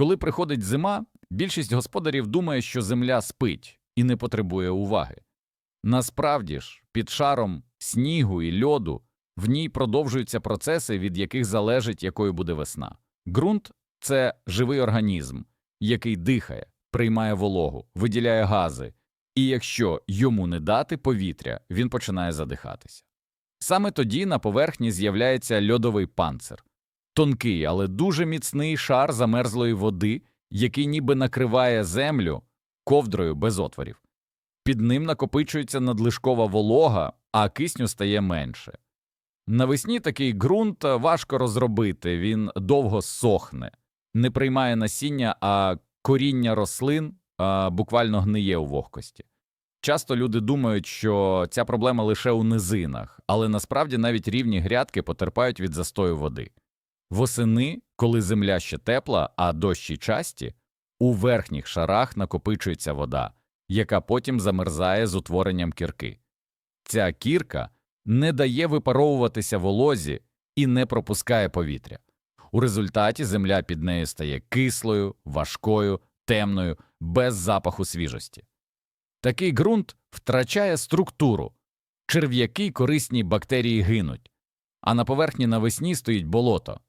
Коли приходить зима, більшість господарів думає, що земля спить і не потребує уваги. Насправді ж, під шаром снігу і льоду в ній продовжуються процеси, від яких залежить, якою буде весна. Ґрунт це живий організм, який дихає, приймає вологу, виділяє гази, і якщо йому не дати повітря, він починає задихатися. Саме тоді на поверхні з'являється льодовий панцир тонкий, але дуже міцний шар замерзлої води, який ніби накриває землю ковдрою без отворів. Під ним накопичується надлишкова волога, а кисню стає менше. Навесні такий ґрунт важко розробити, він довго сохне, не приймає насіння, а коріння рослин а, буквально гниє у вогкості. Часто люди думають, що ця проблема лише у низинах, але насправді навіть рівні грядки потерпають від застою води. Восени, коли земля ще тепла, а дощі часті, у верхніх шарах накопичується вода, яка потім замерзає з утворенням кірки. Ця кірка не дає випаровуватися волозі і не пропускає повітря. У результаті земля під нею стає кислою, важкою, темною, без запаху свіжості. Такий ґрунт втрачає структуру, черв'яки корисні бактерії гинуть, а на поверхні навесні стоїть болото.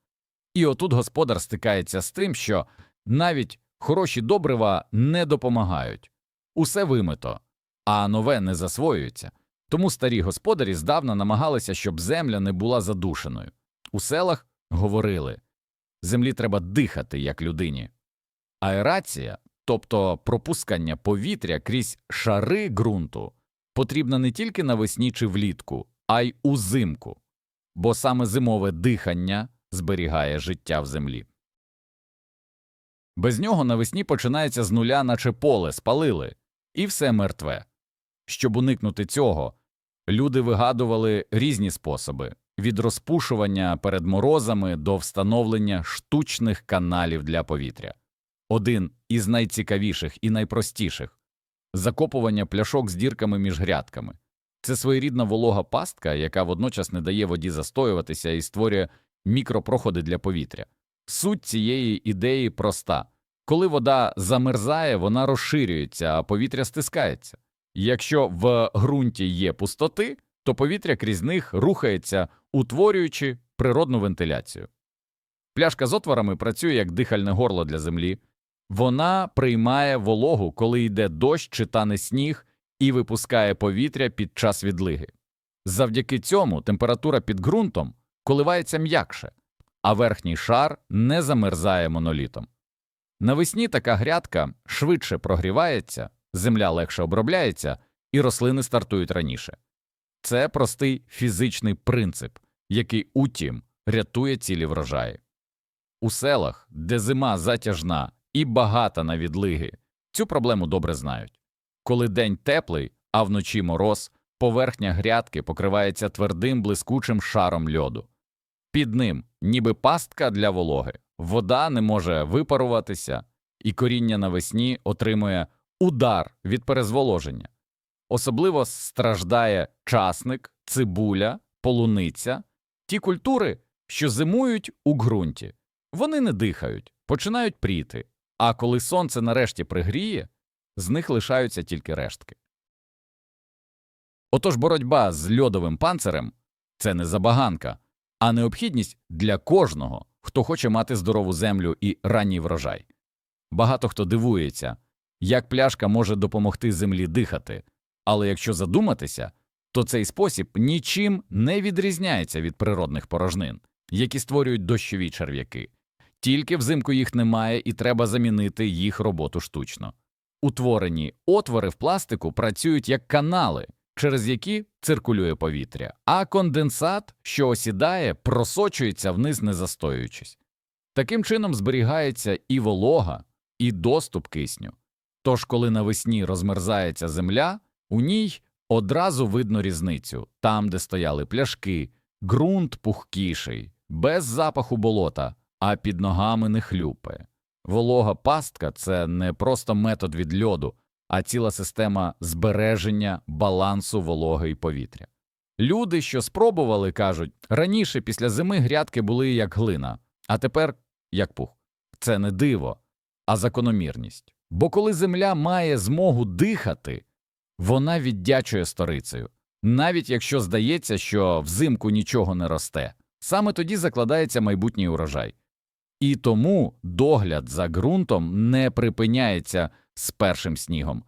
І отут господар стикається з тим, що навіть хороші добрива не допомагають. Усе вимито, а нове не засвоюється. Тому старі господарі здавна намагалися, щоб земля не була задушеною. У селах говорили землі треба дихати, як людині. Аерація, тобто пропускання повітря крізь шари ґрунту, потрібна не тільки навесні чи влітку, а й узимку, бо саме зимове дихання зберігає життя в землі. Без нього навесні починається з нуля, наче поле спалили, і все мертве. Щоб уникнути цього, люди вигадували різні способи від розпушування перед морозами до встановлення штучних каналів для повітря. Один із найцікавіших і найпростіших закопування пляшок з дірками між грядками. Це своєрідна волога пастка, яка водночас не дає воді застоюватися і створює мікропроходи для повітря. Суть цієї ідеї проста коли вода замерзає, вона розширюється, а повітря стискається. Якщо в ґрунті є пустоти, то повітря крізь них рухається, утворюючи природну вентиляцію. Пляшка з отворами працює як дихальне горло для землі. Вона приймає вологу, коли йде дощ чи тане сніг, і випускає повітря під час відлиги. Завдяки цьому температура під ґрунтом коливається м'якше, а верхній шар не замерзає монолітом. Навесні така грядка швидше прогрівається, земля легше обробляється, і рослини стартують раніше. Це простий фізичний принцип, який, утім, рятує цілі врожаї. У селах, де зима затяжна і багата на відлиги, цю проблему добре знають. Коли день теплий, а вночі мороз, поверхня грядки покривається твердим блискучим шаром льоду. Під ним, ніби пастка для вологи, вода не може випаруватися, і коріння навесні отримує удар від перезволоження. Особливо страждає часник, цибуля, полуниця, ті культури, що зимують у ґрунті. Вони не дихають, починають пріти, а коли сонце нарешті пригріє, з них лишаються тільки рештки. Отож боротьба з льодовим панцирем це не забаганка, а необхідність для кожного, хто хоче мати здорову землю і ранній врожай. Багато хто дивується, як пляшка може допомогти землі дихати, але якщо задуматися, то цей спосіб нічим не відрізняється від природних порожнин, які створюють дощові черв'яки. Тільки взимку їх немає і треба замінити їх роботу штучно. Утворені отвори в пластику працюють як канали, через які циркулює повітря, а конденсат, що осідає, просочується вниз, не застоюючись. Таким чином зберігається і волога, і доступ кисню. Тож, коли навесні розмерзається земля, у ній одразу видно різницю там, де стояли пляшки, ґрунт пухкіший, без запаху болота, а під ногами не хлюпає. Волога пастка це не просто метод від льоду, а ціла система збереження балансу вологи і повітря. Люди, що спробували, кажуть, раніше після зими грядки були як глина, а тепер як пух. Це не диво, а закономірність. Бо коли земля має змогу дихати, вона віддячує сторицею, навіть якщо здається, що взимку нічого не росте. Саме тоді закладається майбутній урожай. І тому догляд за ґрунтом не припиняється з першим снігом,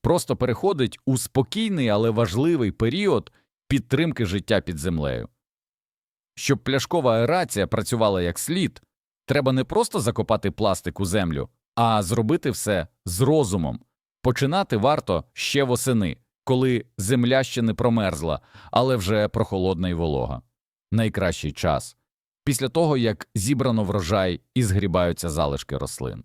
просто переходить у спокійний, але важливий період підтримки життя під землею. Щоб пляшкова аерація працювала як слід, треба не просто закопати пластик у землю, а зробити все з розумом. Починати варто ще восени, коли земля ще не промерзла, але вже прохолодна і волога. Найкращий час після того, як зібрано врожай і згрібаються залишки рослин.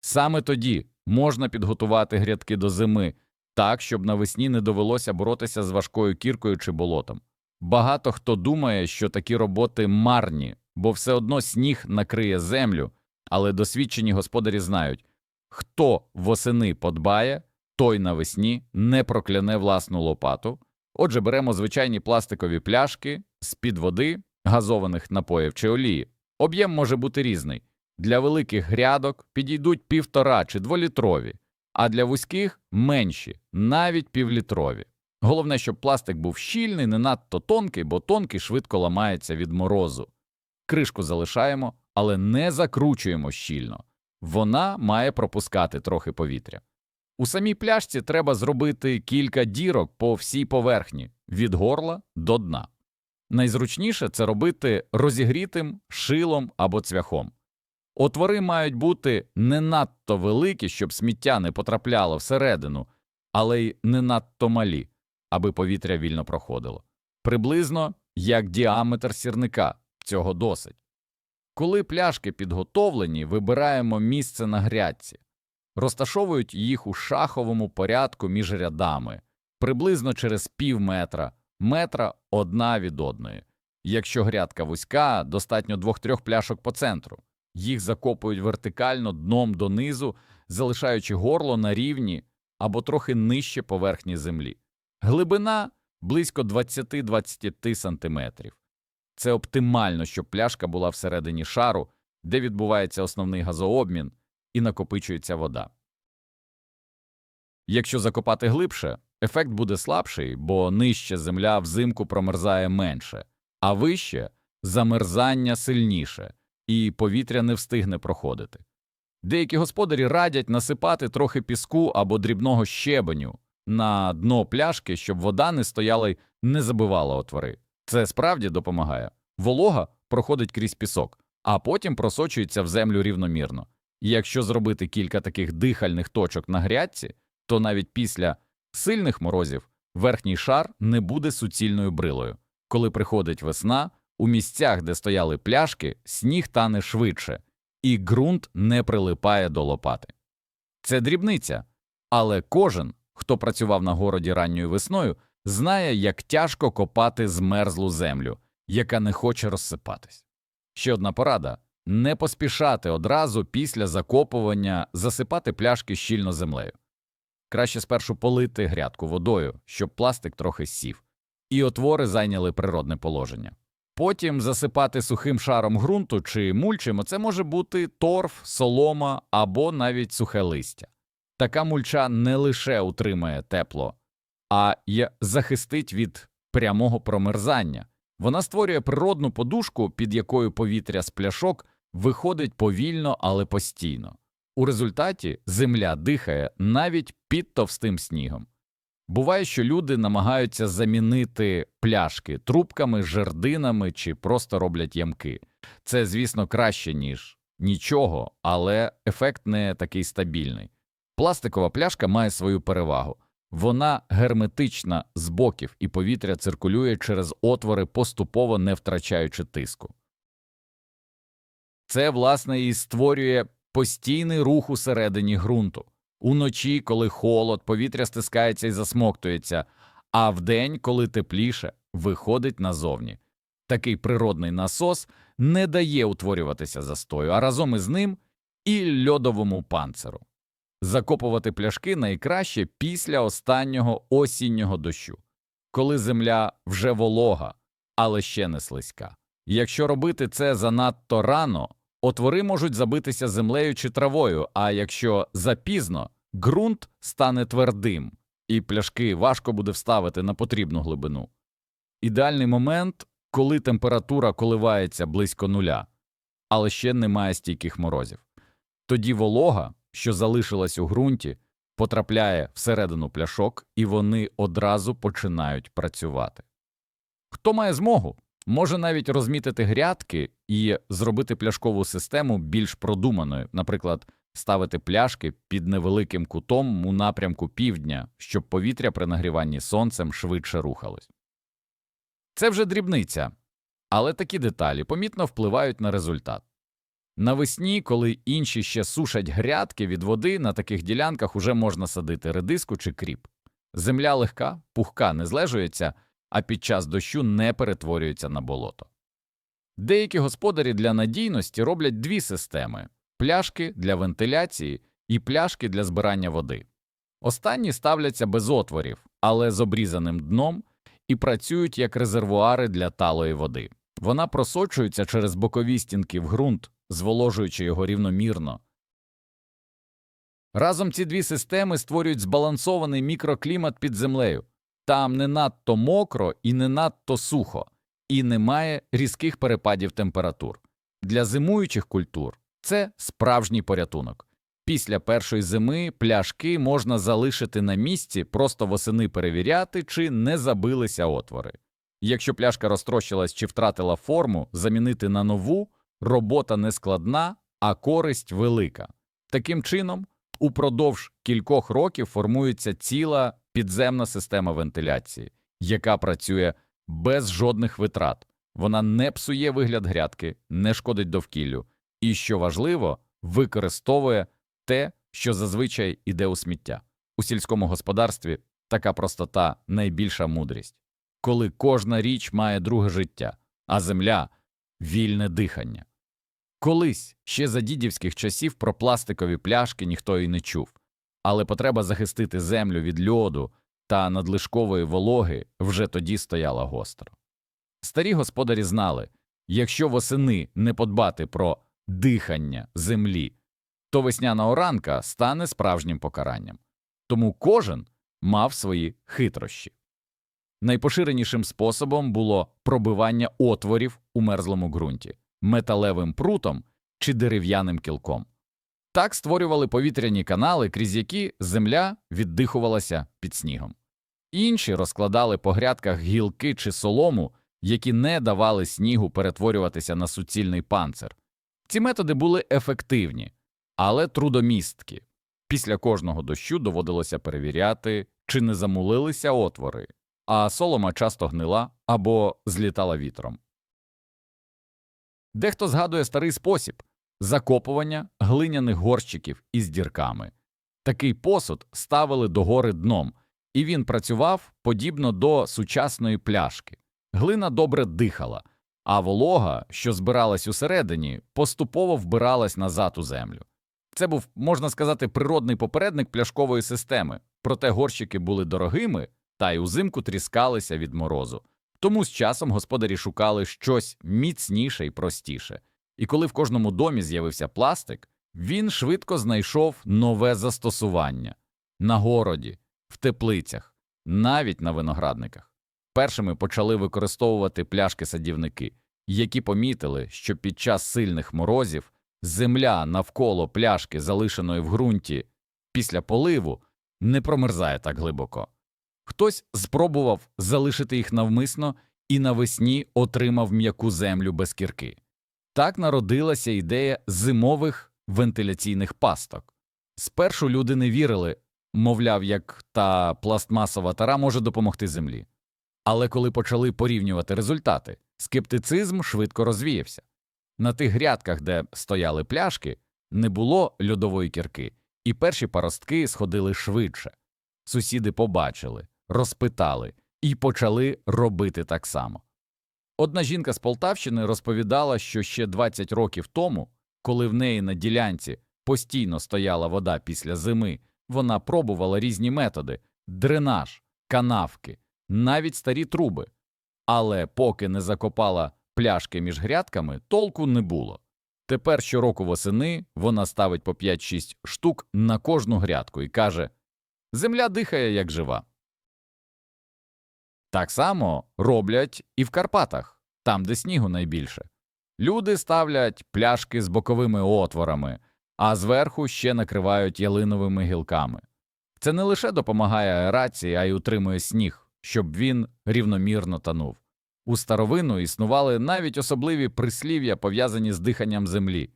Саме тоді можна підготувати грядки до зими так, щоб навесні не довелося боротися з важкою кіркою чи болотом. Багато хто думає, що такі роботи марні, бо все одно сніг накриє землю, але досвідчені господарі знають, хто восени подбає, той навесні не прокляне власну лопату. Отже, беремо звичайні пластикові пляшки з-під води, газованих напоїв чи олії. Об'єм може бути різний. Для великих грядок підійдуть півтора чи дволітрові, а для вузьких менші, навіть півлітрові. Головне, щоб пластик був щільний, не надто тонкий, бо тонкий швидко ламається від морозу. Кришку залишаємо, але не закручуємо щільно. Вона має пропускати трохи повітря. У самій пляшці треба зробити кілька дірок по всій поверхні від горла до дна. Найзручніше це робити розігрітим шилом або цвяхом. Отвори мають бути не надто великі, щоб сміття не потрапляло всередину, але й не надто малі, аби повітря вільно проходило. Приблизно як діаметр сірника, цього досить. Коли пляшки підготовлені, вибираємо місце на грядці, розташовують їх у шаховому порядку між рядами, приблизно через пів метра, метра одна від одної. Якщо грядка вузька, достатньо двох-трьох пляшок по центру. Їх закопують вертикально дном донизу, залишаючи горло на рівні або трохи нижче поверхні землі. Глибина близько 20-20 сантиметрів. Це оптимально, щоб пляшка була всередині шару, де відбувається основний газообмін і накопичується вода. Якщо закопати глибше, ефект буде слабший, бо нижче земля взимку промерзає менше, а вище замерзання сильніше, і повітря не встигне проходити. Деякі господарі радять насипати трохи піску або дрібного щебеню на дно пляшки, щоб вода не стояла й не забивала отвори. Це справді допомагає. Волога проходить крізь пісок, а потім просочується в землю рівномірно. Якщо зробити кілька таких дихальних точок на грядці, то навіть після сильних морозів верхній шар не буде суцільною брилою. Коли приходить весна, у місцях, де стояли пляшки, сніг тане швидше, і ґрунт не прилипає до лопати. Це дрібниця, але кожен, хто працював на городі ранньою весною, знає, як тяжко копати змерзлу землю, яка не хоче розсипатись. Ще одна порада не поспішати одразу після закопування засипати пляшки щільно землею. Краще спершу полити грядку водою, щоб пластик трохи сів, і отвори зайняли природне положення. Потім засипати сухим шаром ґрунту чи мульчем це може бути торф, солома або навіть сухе листя. Така мульча не лише утримає тепло, а й захистить від прямого промерзання. Вона створює природну подушку, під якою повітря з пляшок виходить повільно, але постійно. У результаті земля дихає навіть під товстим снігом. Буває, що люди намагаються замінити пляшки трубками, жердинами чи просто роблять ямки. Це, звісно, краще, ніж нічого, але ефект не такий стабільний. Пластикова пляшка має свою перевагу. Вона герметична з боків і повітря циркулює через отвори, поступово не втрачаючи тиску. Це, власне, і створює постійний рух усередині ґрунту. Уночі, коли холод, повітря стискається і засмоктується, а вдень, коли тепліше, виходить назовні. Такий природний насос не дає утворюватися застою, а разом із ним і льодовому панциру. Закопувати пляшки найкраще після останнього осіннього дощу, коли земля вже волога, але ще не слизька. Якщо робити це занадто рано, отвори можуть забитися землею чи травою, а якщо запізно, ґрунт стане твердим, і пляшки важко буде вставити на потрібну глибину. Ідеальний момент, коли температура коливається близько нуля, але ще немає стійких морозів. Тоді волога, що залишилась у ґрунті, потрапляє всередину пляшок, і вони одразу починають працювати. Хто має змогу, може навіть розмітити грядки і зробити пляшкову систему більш продуманою, наприклад, ставити пляшки під невеликим кутом у напрямку півдня, щоб повітря при нагріванні сонцем швидше рухалось. Це вже дрібниця, але такі деталі помітно впливають на результат. Навесні, коли інші ще сушать грядки від води, на таких ділянках уже можна садити редиску чи кріп. Земля легка, пухка не злежується, а під час дощу не перетворюється на болото. Деякі господарі для надійності роблять дві системи пляшки для вентиляції і пляшки для збирання води. Останні ставляться без отворів, але з обрізаним дном і працюють як резервуари для талої води. Вона просочується через бокові стінки в ґрунт, зволожуючи його рівномірно. Разом ці дві системи створюють збалансований мікроклімат під землею. Там не надто мокро і не надто сухо, і немає різких перепадів температур. Для зимуючих культур це справжній порятунок. Після першої зими пляшки можна залишити на місці, просто восени перевіряти, чи не забилися отвори. Якщо пляшка розтрощилась чи втратила форму, замінити на нову робота не складна, а користь велика. Таким чином, упродовж кількох років формується ціла підземна система вентиляції, яка працює без жодних витрат. Вона не псує вигляд грядки, не шкодить довкіллю і, що важливо, використовує те, що зазвичай іде у сміття. У сільському господарстві така простота найбільша мудрість, коли кожна річ має друге життя, а земля вільне дихання. Колись ще за дідівських часів про пластикові пляшки ніхто і не чув, але потреба захистити землю від льоду та надлишкової вологи вже тоді стояла гостро. Старі господарі знали якщо восени не подбати про дихання землі, то весняна оранка стане справжнім покаранням. Тому кожен мав свої хитрощі. Найпоширенішим способом було пробивання отворів у мерзлому ґрунті металевим прутом чи дерев'яним кілком. Так створювали повітряні канали, крізь які земля віддихувалася під снігом. Інші розкладали по грядках гілки чи солому, які не давали снігу перетворюватися на суцільний панцир. Ці методи були ефективні, але трудомісткі. Після кожного дощу доводилося перевіряти, чи не замулилися отвори, а солома часто гнила або злітала вітром. Дехто згадує старий спосіб закопування глиняних горщиків із дірками. Такий посуд ставили догори дном, і він працював подібно до сучасної пляшки. Глина добре дихала, а волога, що збиралась усередині, поступово вбиралась назад у землю. Це був, можна сказати, природний попередник пляшкової системи, проте горщики були дорогими та й узимку тріскалися від морозу. Тому з часом господарі шукали щось міцніше і простіше, і коли в кожному домі з'явився пластик, він швидко знайшов нове застосування на городі, в теплицях, навіть на виноградниках. Першими почали використовувати пляшки садівники, які помітили, що під час сильних морозів земля навколо пляшки, залишеної в ґрунті після поливу, не промерзає так глибоко. Хтось спробував залишити їх навмисно і навесні отримав м'яку землю без кірки. Так народилася ідея зимових вентиляційних пасток. Спершу люди не вірили, мовляв, як та пластмасова тара може допомогти землі. Але коли почали порівнювати результати, скептицизм швидко розвіявся. На тих грядках, де стояли пляшки, не було льодової кірки, і перші паростки сходили швидше. Сусіди побачили, розпитали і почали робити так само. Одна жінка з Полтавщини розповідала, що ще 20 років тому, коли в неї на ділянці постійно стояла вода після зими, вона пробувала різні методи дренаж, канавки, навіть старі труби, але поки не закопала пляшки між грядками, толку не було. Тепер щороку восени вона ставить по 5-6 штук на кожну грядку і каже Земля дихає, як жива. Так само роблять і в Карпатах, там, де снігу найбільше. Люди ставлять пляшки з боковими отворами, а зверху ще накривають ялиновими гілками. Це не лише допомагає аерації, а й утримує сніг, щоб він рівномірно танув. У старовину існували навіть особливі прислів'я, пов'язані з диханням землі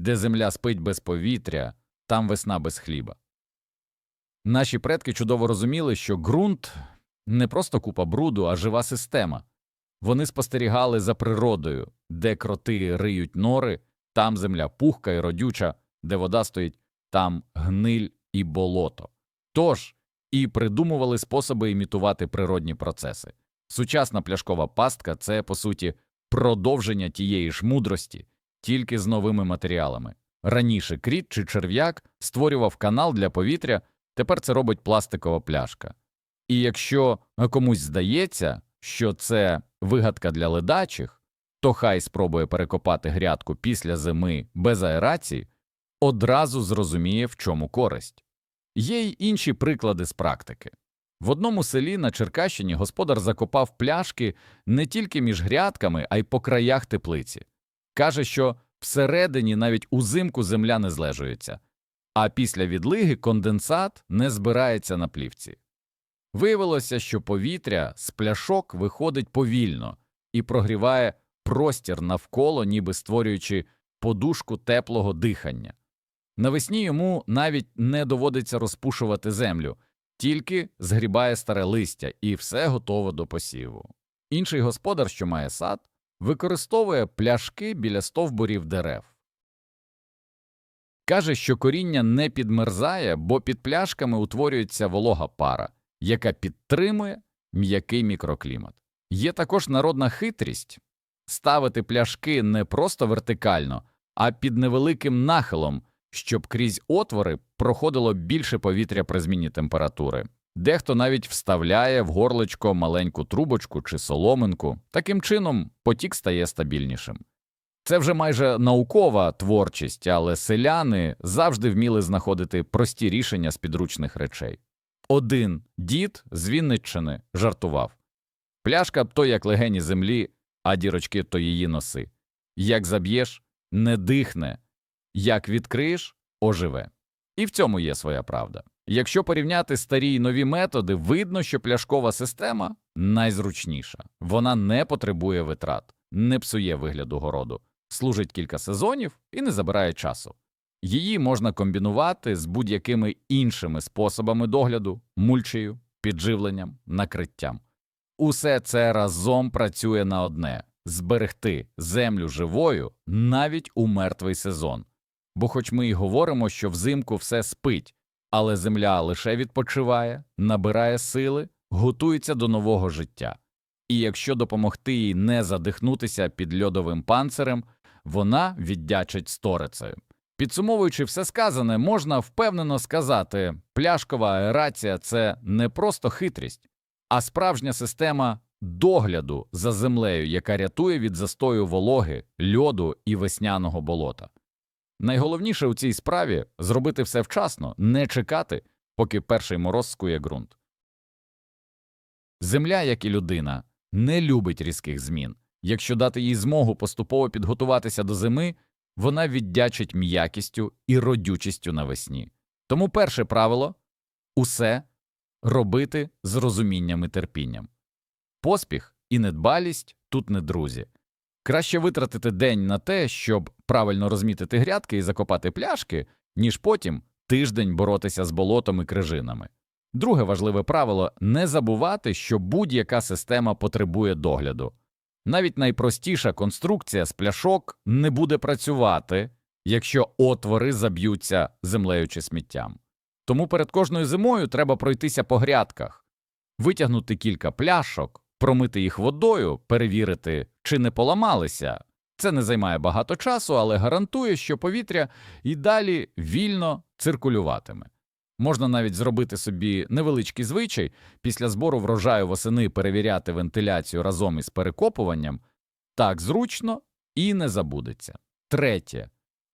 де земля спить без повітря, там весна без хліба. Наші предки чудово розуміли, що ґрунт не просто купа бруду, а жива система. Вони спостерігали за природою, де кроти риють нори, там земля пухка і родюча, де вода стоїть, там гниль і болото. Тож і придумували способи імітувати природні процеси. Сучасна пляшкова пастка це, по суті, продовження тієї ж мудрості, тільки з новими матеріалами. Раніше кріт чи черв'як створював канал для повітря, тепер це робить пластикова пляшка. І якщо комусь здається, що це вигадка для ледачих, то хай спробує перекопати грядку після зими без аерації, одразу зрозуміє, в чому користь. Є й інші приклади з практики. В одному селі на Черкащині господар закопав пляшки не тільки між грядками, а й по краях теплиці. Каже, що всередині навіть узимку земля не злежується, а після відлиги конденсат не збирається на плівці. Виявилося, що повітря з пляшок виходить повільно і прогріває простір навколо, ніби створюючи подушку теплого дихання. Навесні йому навіть не доводиться розпушувати землю, тільки згрібає старе листя і все готово до посіву. Інший господар, що має сад, використовує пляшки біля стовбурів дерев. Каже, що коріння не підмерзає, бо під пляшками утворюється волога пара, яка підтримує м'який мікроклімат. Є також народна хитрість ставити пляшки не просто вертикально, а під невеликим нахилом, щоб крізь отвори проходило більше повітря при зміні температури. Дехто навіть вставляє в горлечко маленьку трубочку чи соломинку, таким чином потік стає стабільнішим. Це вже майже наукова творчість, але селяни завжди вміли знаходити прості рішення з підручних речей. Один дід з Вінниччини жартував пляшка б то як легені землі, а дірочки то її носи. Як заб'єш, не дихне, як відкриєш, оживе. І в цьому є своя правда. Якщо порівняти старі й нові методи, видно, що пляшкова система найзручніша. Вона не потребує витрат, не псує вигляду городу, служить кілька сезонів і не забирає часу. Її можна комбінувати з будь-якими іншими способами догляду, мульчею, підживленням, накриттям. Усе це разом працює на одне зберегти землю живою навіть у мертвий сезон. Бо, хоч ми й говоримо, що взимку все спить, але земля лише відпочиває, набирає сили, готується до нового життя. І якщо допомогти їй не задихнутися під льодовим панцирем, вона віддячить сторицею. Підсумовуючи все сказане, можна впевнено сказати, пляшкова аерація це не просто хитрість, а справжня система догляду за землею, яка рятує від застою вологи, льоду і весняного болота. Найголовніше у цій справі зробити все вчасно, не чекати, поки перший мороз скує ґрунт. Земля, як і людина, не любить різких змін. Якщо дати їй змогу поступово підготуватися до зими, вона віддячить м'якістю і родючістю навесні. Тому перше правило усе робити з розумінням і терпінням. Поспіх і недбалість тут не друзі. Краще витратити день на те, щоб правильно розмітити грядки і закопати пляшки, ніж потім тиждень боротися з болотом і крижинами. Друге важливе правило не забувати, що будь-яка система потребує догляду. Навіть найпростіша конструкція з пляшок не буде працювати, якщо отвори заб'ються землею чи сміттям. Тому перед кожною зимою треба пройтися по грядках, витягнути кілька пляшок, промити їх водою, перевірити, чи не поламалися. Це не займає багато часу, але гарантує, що повітря і далі вільно циркулюватиме. Можна навіть зробити собі невеличкий звичай після збору врожаю восени перевіряти вентиляцію разом із перекопуванням так зручно і не забудеться. Третє.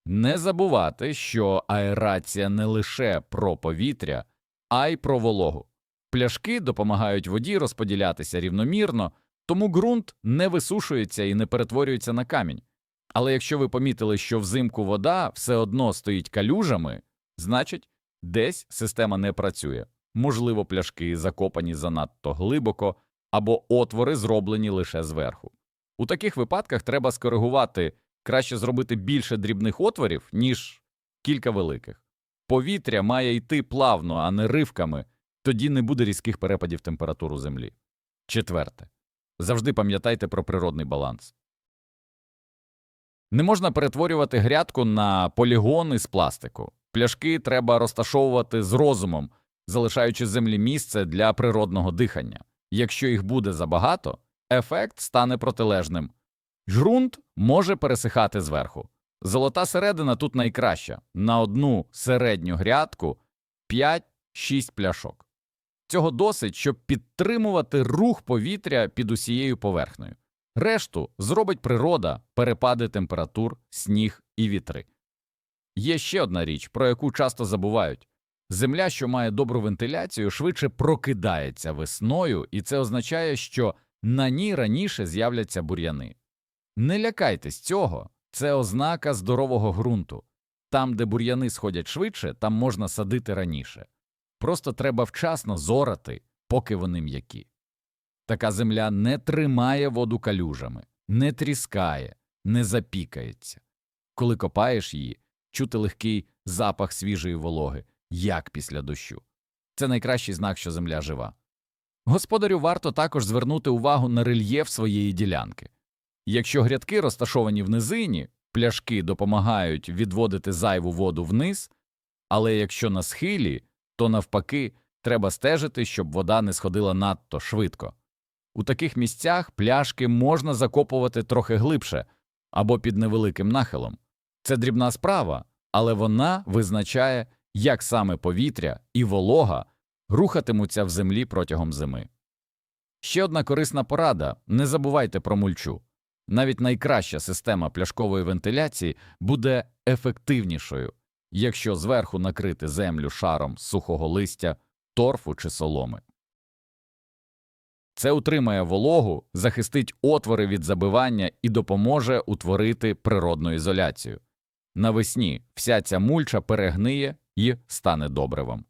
Не забувати, що аерація не лише про повітря, а й про вологу. Пляшки допомагають воді розподілятися рівномірно, тому ґрунт не висушується і не перетворюється на камінь. Але якщо ви помітили, що взимку вода все одно стоїть калюжами, значить, десь система не працює. Можливо, пляшки закопані занадто глибоко, або отвори зроблені лише зверху. У таких випадках треба скоригувати краще зробити більше дрібних отворів, ніж кілька великих. Повітря має йти плавно, а не ривками, тоді не буде різких перепадів температури землі. Четверте. Завжди пам'ятайте про природний баланс. Не можна перетворювати грядку на полігони з пластику. Пляшки треба розташовувати з розумом, залишаючи землі місце для природного дихання. Якщо їх буде забагато, ефект стане протилежним. Ґрунт може пересихати зверху. Золота середина тут найкраща на одну середню грядку 5-6 пляшок. Цього досить, щоб підтримувати рух повітря під усією поверхнею. Решту зробить природа, перепади температур, сніг і вітри. Є ще одна річ, про яку часто забувають. Земля, що має добру вентиляцію, швидше прокидається весною, і це означає, що на ній раніше з'являться бур'яни. Не лякайтесь цього, це ознака здорового ґрунту. Там, де бур'яни сходять швидше, там можна садити раніше. Просто треба вчасно зорати, поки вони м'які. Така земля не тримає воду калюжами, не тріскає, не запікається. Коли копаєш її, чути легкий запах свіжої вологи, як після дощу. Це найкращий знак, що земля жива. Господарю варто також звернути увагу на рельєф своєї ділянки. Якщо грядки розташовані в низині, пляшки допомагають відводити зайву воду вниз, але якщо на схилі, то навпаки треба стежити, щоб вода не сходила надто швидко. У таких місцях пляшки можна закопувати трохи глибше або під невеликим нахилом. Це дрібна справа, але вона визначає, як саме повітря і волога рухатимуться в землі протягом зими. Ще одна корисна порада не забувайте про мульчу. Навіть найкраща система пляшкової вентиляції буде ефективнішою, якщо зверху накрити землю шаром сухого листя, торфу чи соломи. Це утримає вологу, захистить отвори від забивання і допоможе утворити природну ізоляцію. Навесні вся ця мульча перегниє і стане добривом.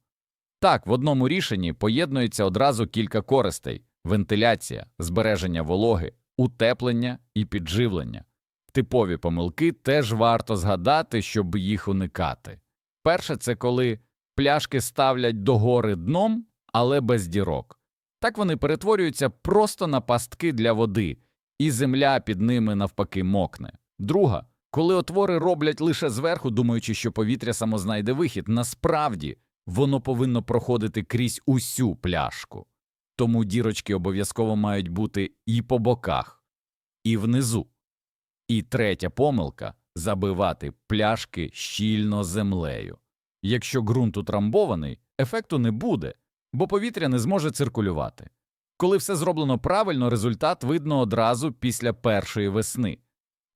Так, в одному рішенні поєднується одразу кілька користей вентиляція, збереження вологи, утеплення і підживлення. Типові помилки теж варто згадати, щоб їх уникати. Перше, це коли пляшки ставлять догори дном, але без дірок. Так вони перетворюються просто на пастки для води, і земля під ними навпаки мокне. Друга, коли отвори роблять лише зверху, думаючи, що повітря само знайде вихід, насправді воно повинно проходити крізь усю пляшку. Тому дірочки обов'язково мають бути і по боках, і внизу. І третя помилка забивати пляшки щільно землею. Якщо ґрунт утрамбований, ефекту не буде, бо повітря не зможе циркулювати. Коли все зроблено правильно, результат видно одразу після першої весни.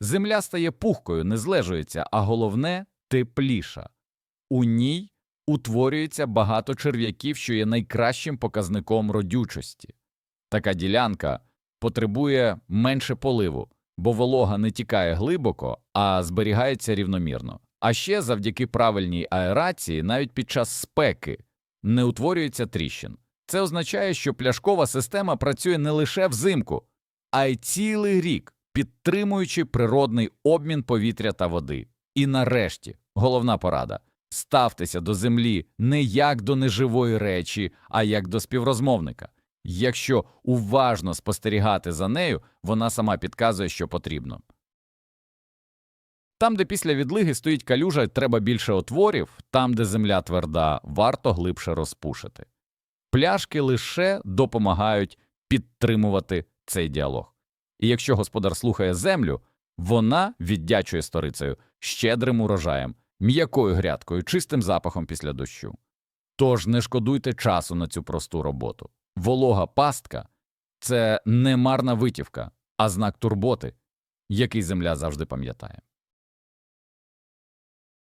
Земля стає пухкою, не злежується, а головне тепліша. У ній утворюється багато черв'яків, що є найкращим показником родючості. Така ділянка потребує менше поливу, бо волога не тікає глибоко, а зберігається рівномірно. А ще завдяки правильній аерації навіть під час спеки не утворюється тріщин. Це означає, що пляшкова система працює не лише взимку, а й цілий рік, підтримуючи природний обмін повітря та води. І нарешті головна порада ставтеся до землі не як до неживої речі, а як до співрозмовника. Якщо уважно спостерігати за нею, вона сама підказує, що потрібно. Там, де після відлиги стоїть калюжа, треба більше отворів, там, де земля тверда, варто глибше розпушити. Пляшки лише допомагають підтримувати цей діалог. І якщо господар слухає землю, вона віддячує сторицею щедрим урожаєм, м'якою грядкою, чистим запахом після дощу. Тож не шкодуйте часу на цю просту роботу. Волога пастка це не марна витівка, а знак турботи, який земля завжди пам'ятає.